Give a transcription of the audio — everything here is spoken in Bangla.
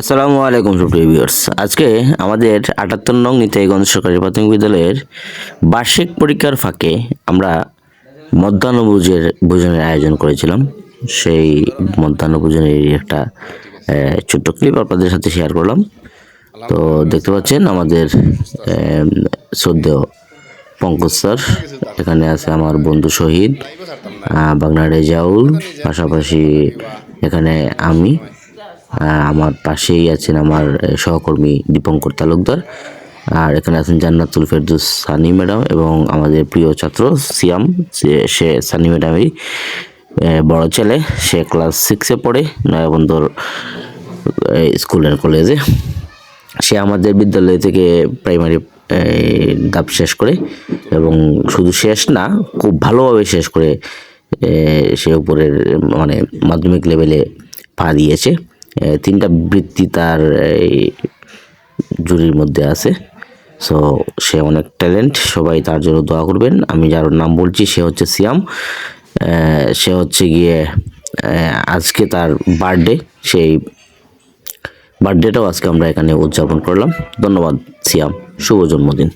আসসালামু আলাইকুম সুপ্রিয় আজকে আমাদের আটাত্তর নং নিতাইগঞ্জ সরকারি প্রাথমিক বিদ্যালয়ের বার্ষিক পরীক্ষার ফাঁকে আমরা মধ্যাহ্নভোজের ভোজনের আয়োজন করেছিলাম। সেই মধ্যাহ্নভোজনের একটা ছোট্ট ক্লিপ আপনাদের সাথে শেয়ার করলাম। তো দেখতে পাচ্ছেন আমাদের শ্রদ্ধেয় পঙ্কজ স্যার, এখানে আছে আমার বন্ধু শহীদ বাংলা রেজাউল, পাশাপাশি এখানে আমি। আমার পাশেই আছেন আমার সহকর্মী দীপঙ্কর তালুকদার। আর এখানে আছেন জান্নাতুল ফেরদুস সানি ম্যাডাম এবং আমাদের প্রিয় ছাত্র সিয়াম, সে- সানি ম্যাডামেরই বড় ছেলে। সে ক্লাস সিক্সে পড়ে নয়াবন্দর স্কুলের কলেজে সে আমাদের বিদ্যালয় থেকে প্রাইমারি ধাপ শেষ করে এবং শুধু শেষ না, খুব ভালোভাবে শেষ করে সে উপরের মানে মাধ্যমিক লেভেলে পা দিয়েছে। তিনটা বৃত্তি তার এই, জুরির মধ্যে আছে। সো সে অনেক ট্যালেন্ট সবাই তার জন্য দোয়া করবেন। আমি যার নাম বলছি সে হচ্ছে সিয়াম। সে হচ্ছে গিয়ে আজকে তার বার্থডে সেই বার্থডেটাও আজকে আমরা এখানে উদযাপন করলাম। ধন্যবাদ সিয়াম। শুভ জন্মদিন।